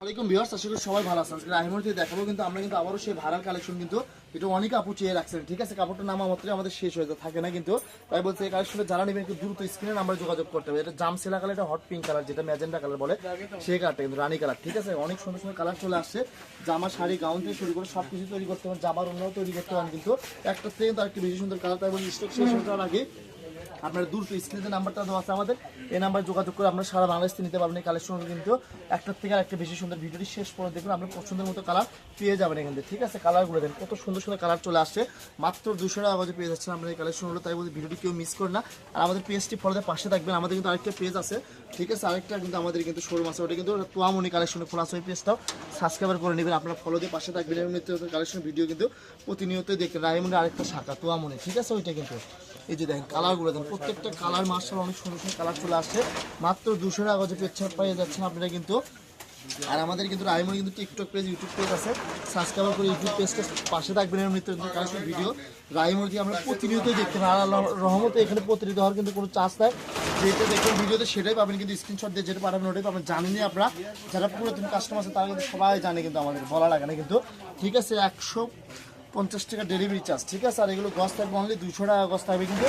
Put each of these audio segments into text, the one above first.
ওয়ালাইকুম ভিউয়ার্স, আশা করি সবাই ভালো আছেন। আজকে রাহিমুরতে দেখাবো, কিন্তু আমরা কিন্তু আবারও সেই ভাড়ার কালেকশন কিন্তু এটা অনেক আপু চেয়ে রাখছেন, ঠিক আছে? কাপড়টা নামা মাত্রই আমাদের শেষ হয়ে যায়, থাকে না কিন্তু? তাই বলছে, এই কালেকশনটা যারা নেবেন একটু দ্রুত স্ক্রিনে নাম্বারে যোগাযোগ করতে হবে। এটা জাম সেলা কালার এটা হট পিঙ্ক কালার যেটা ম্যাজেন্ডা কালার বলে, সেই কালারটা কিন্তু রানী কালার ঠিক আছে? অনেক সুন্দর সুন্দর কালার চলে আসছে। জামা, শাড়ি গাউন থেকে শুরু করে সব কিছু তৈরি করতে পারেন জামার অন্যও তৈরি করতে পারেন কিন্তু একটা থেকে কিন্তু আরেকটি বেশি সুন্দর কালার তাই বলে স্টক শেষ যাওয়ার আগে আপনার দূর স্ক্রিনে নাম্বারটা দেওয়া আছে আমাদের, এই নাম্বার যোগাযোগ করে আপনারা সারা বাংলাদেশ নিতে পারবেন এই কালেকশন কিন্তু। একটার থেকে একটা বেশি সুন্দর ভিডিওটি শেষ পর্যন্ত দেখুন, আপনার পছন্দের মতো কালার পেয়ে যাবেন এখান থেকে, ঠিক আছে? কালারগুলো দেন কত সুন্দর সুন্দর কালার চলে আসছে। মাত্র দুশো টাকা বাজে পেয়ে যাচ্ছেন আপনার এই কালেকশনগুলো তাই বলতে ভিডিওটি কেউ মিস করে না। আর আমাদের পেজটি ফলোতে পাশে থাকবেন, আমাদের কিন্তু আরেকটা পেজ আছে, ঠিক আছে? আরেকটা কিন্তু আমাদের কিন্তু শোরুম আছে, ওটা কিন্তু তোয়ামনি কালেকশনে খোলা আছে, ওই পেজটাও সাবস্ক্রাইবার করে নেবেন, আপনারা ফলো দিয়ে পাশে থাকবেন এবং কালেকশন ভিডিও কিন্তু প্রতিনিয়তই দেখতে রায়মন্ডে আরেকটা শাখা, তোয়ামনি, ঠিক আছে? ওইটা কিন্তু। এই যে দেখেন কালারগুলো দেখেন, প্রত্যেকটা কালার মার্শাল অনেক সুন্দর সুন্দর কালার চলে আসছে। মাত্র দুশো টাকা যে পেজ পেয়ে যাচ্ছেন আপনারা কিন্তু। আর আমাদের কিন্তু রায়মনি কিন্তু টিকটক পেজ, ইউটিউব পেজ আছে। সাবস্ক্রাইব করে ইউটিউব পেজটা পাশে থাকবেন এর নিত্য কালেকশন ভিডিও। রায়মনি দিয়ে আমরা প্রতিনিয়তই দেখতে আর রহমতে এখানে প্রতিনিয়ত হওয়ার কিন্তু কোনো চান্স নাই। যেটা দেখবেন ভিডিওতে সেটাই পাবেন, কিন্তু স্ক্রিনশট দিয়ে যেটা পাঠাবেন ওটাই পাবেন। জানেনই আপনারা, যারা পুরাতন কাস্টমার আছে, তারা কিন্তু সবাই জানে কিন্তু আমাদের, বলা লাগে না কিন্তু। ঠিক আছে, একশো পঞ্চাশ টাকা ডেলিভারি চার্জ ঠিক আছে? আর এগুলো গস্ত থাকবে অনলি দুশো টাকা গস থাকবে। কিন্তু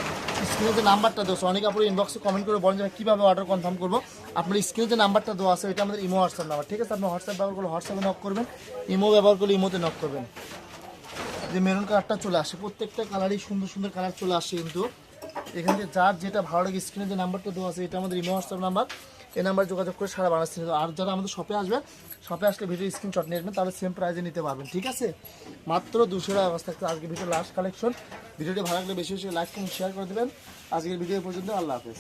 স্ক্রিনে যে নাম্বারটা দেওয়া অনেক আপনার ইনবক্সে কমেন্ট করে বলেন যে কীভাবে অর্ডার কনফার্ম করব? আপনার স্ক্রিনে যে নাম্বারটা দেওয়া আছে, এটা আমাদের ইমো হোয়াটসঅ্যাপ নাম্বার ঠিক আছে? আপনি হোয়াটসঅ্যাপ ব্যবহার করলে হোয়াটসঅ্যাপে নক করবেন ইমো ব্যবহার করলে ইমোতে নক করবেন। যে মেরুন কালারটা চলে আসে, প্রত্যেকটা কালারই সুন্দর সুন্দর কালার চলে আসে কিন্তু। এখান থেকে যার যেটা ভালো লাগে স্ক্রিনে যে নাম্বারটা দেওয়া আছে, এটা আমাদের ইমো হোয়াটসঅ্যাপ নাম্বার এই নাম্বার যোগাযোগ করে সারা বাংলাদেশ আর যারা আমাদের শপে আসবে শপে আসলে ভিডিও স্ক্রিনশট নিয়ে আসবেন তাহলে সেম প্রাইজে নিতে পারবেন, ঠিক আছে? মাত্র দুশো টাকা অবস্থা থাকছে আজকে ভিডিও লাস্ট কালেকশন ভিডিওটি ভালো লাগলে বেশি বেশি লাইক কমেন্ট শেয়ার করে দেবেন। আজকের ভিডিও পর্যন্ত, আল্লাহ হাফেজ।